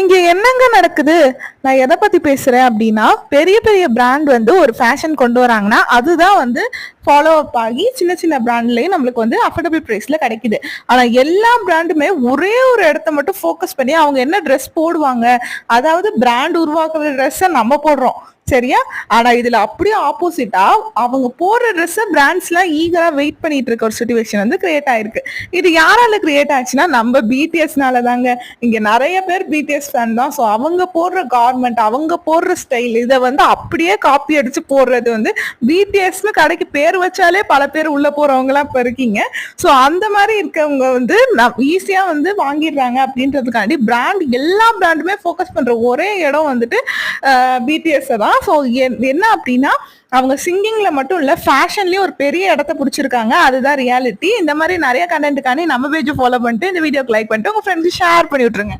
இங்கே என்னங்க நடக்குது? நான் எதை பற்றி பேசுகிறேன் அப்படின்னா பெரிய பெரிய பிராண்ட் வந்து ஒரு ஃபேஷன் கொண்டு வராங்கன்னா அதுதான் வந்து ஃபாலோ அப் ஆகி சின்ன சின்ன பிராண்ட்லேயும் நம்மளுக்கு வந்து அஃபோர்டபுள் ப்ரைஸில் கிடைக்குது. ஆனால் எல்லா பிராண்டுமே ஒரே ஒரு இடத்த மட்டும் ஃபோக்கஸ் பண்ணி அவங்க என்ன ட்ரெஸ் போடுவாங்க அதாவது பிராண்ட் உருவாக்குற ட்ரெஸ்ஸை நம்ம போடுறோம். சரியா? ஆனா இதுல அப்படியே ஆப்போசிட்டா அவங்க போடுற ட்ரெஸ் பிராண்ட்ஸ் எல்லாம் ஈகரா வெயிட் பண்ணிட்டு இருக்க ஒரு சுச்சுவேஷன் வந்து கிரியேட் ஆயிருக்கு. இது யாரால கிரியேட் ஆச்சுன்னா நம்ம பிடிஎஸ்னால தாங்க இங்க நிறைய பேர் பிடிஎஸ் ஃபேன் தான். ஸோ அவங்க போடுற கார்மெண்ட் அவங்க போடுற ஸ்டைல் இதை வந்து அப்படியே காப்பி அடிச்சு போடுறது வந்து பிடிஎஸ்னு கடைக்கு பேர் வச்சாலே பல பேர் உள்ள போறவங்க எல்லாம் இப்ப இருக்கீங்க. ஸோ அந்த மாதிரி இருக்கவங்க வந்து ஈஸியா வந்து வாங்கிடுறாங்க அப்படின்றதுக்காண்டி பிராண்ட் எல்லா பிராண்டுமே ஃபோக்கஸ் பண்ற ஒரே இடம் வந்துட்டு பிடிஎஸ் தான். ஸோ என்ன அப்படின்னா அவங்க சிங்கிங்ல மட்டும் இல்ல ஃபேஷன்லயும் ஒரு பெரிய இடத்த பிடிச்சிருக்காங்க. அதுதான் ரியாலிட்டி இந்த மாதிரி நிறைய கண்டென்ட்டுக்கானே நம்ம பேஜ் ஃபாலோ பண்ணிட்டு இந்த வீடியோக்கு லைக் பண்ணிட்டு உங்க ஃப்ரெண்ட்ஸ் ஷேர் பண்ணி விட்டுருங்க